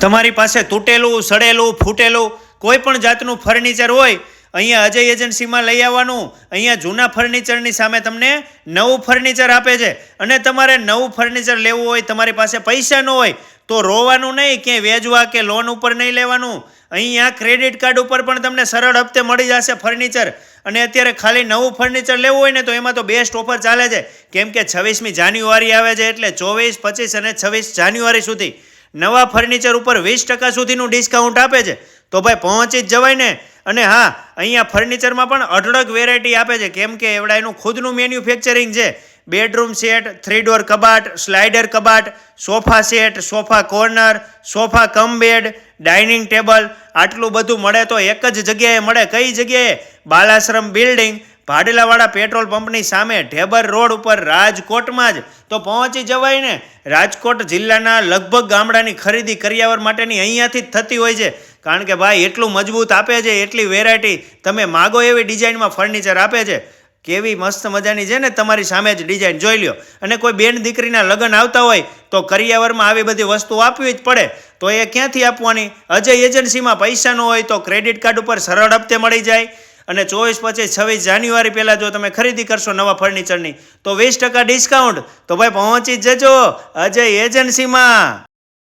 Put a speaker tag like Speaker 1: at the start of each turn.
Speaker 1: તમારી પાસે તૂટેલું, સડેલું, ફૂટેલું, કોઈ પણ જાતનું ફર્નિચર હોય, અહીંયા અજય એજન્સીમાં લઈ આવવાનું. અહીંયા જૂના ફર્નિચરની સામે તમને નવું ફર્નિચર આપે છે. અને તમારે નવું ફર્નિચર લેવું હોય, તમારી પાસે પૈસા ન હોય, તો રોવાનું નહીં, ક્યાંય વેચવા કે લોન ઉપર નહીં લેવાનું. અહીંયા ક્રેડિટ કાર્ડ ઉપર પણ તમને સરળ હપ્તે મળી જશે ફર્નિચર. અને અત્યારે ખાલી નવું ફર્નિચર લેવું હોય ને, તો એમાં તો બેસ્ટ ઓફર ચાલે છે. કેમ કે છવ્વીસમી જાન્યુઆરી આવે છે, એટલે ચોવીસ, પચીસ અને છવ્વીસ જાન્યુઆરી સુધી. નવા ફર્નિચર ઉપર વીસ ટકા સુધીનું ડિસ્કાઉન્ટ આપે છે. તો ભાઈ પહોંચી જ જવાય ને. અને હા, અહીંયા ફર્નિચરમાં પણ અઢળક વેરાયટી આપે છે. કેમ કે એવડા એનું ખુદનું મેન્યુફેક્ચરિંગ છે. બેડરૂમ સેટ થ્રી ડોર કબાટ સ્લાઇડર કબાટ sofa set sofa corner sofa cum bed dining table આટલું બધું મળે તો એક જ જગ્યાએ મળે. કઈ જગ્યાએ? બાલાશ્રમ બિલ્ડિંગ ભાડેલાવાળા પેટ્રોલ પંપની સામે ઢેબર રોડ ઉપર રાજકોટમાં જ. તો પહોંચી જવાય ને. રાજકોટ જિલ્લાના લગભગ ગામડાની ખરીદી કરિયાવર માટેની અહીંયાથી જ થતી હોય છે. કારણ કે ભાઈ, એટલું મજબૂત આપે છે, એટલી વેરાયટી તમે માગો એવી ડિઝાઇનમાં ફર્નિચર આપે છે. કેવી મસ્ત મજાની છે ને તમારી સામે જ ડિઝાઇન. જોઈ લ્યો. અને કોઈ બેન દીકરીના લગ્ન આવતા હોય તો કરિયાવરમાં આવી બધી વસ્તુ આપવી જ પડે. તો એ ક્યાંથી આપવાની? અજય એજન્સીમાં પૈસા ન હોય તો ક્રેડિટ કાર્ડ ઉપર સરળ હપ્તે મળી જાય. અને ચોવીસ, પચીસ, છવ્વીસ જાન્યુઆરી પહેલાં જો તમે ખરીદી કરશો નવા ફર્નિચરની, તો વીસ ટકા ડિસ્કાઉન્ટ. તો ભાઈ પહોંચી જજો અજય એજન્સીમાં.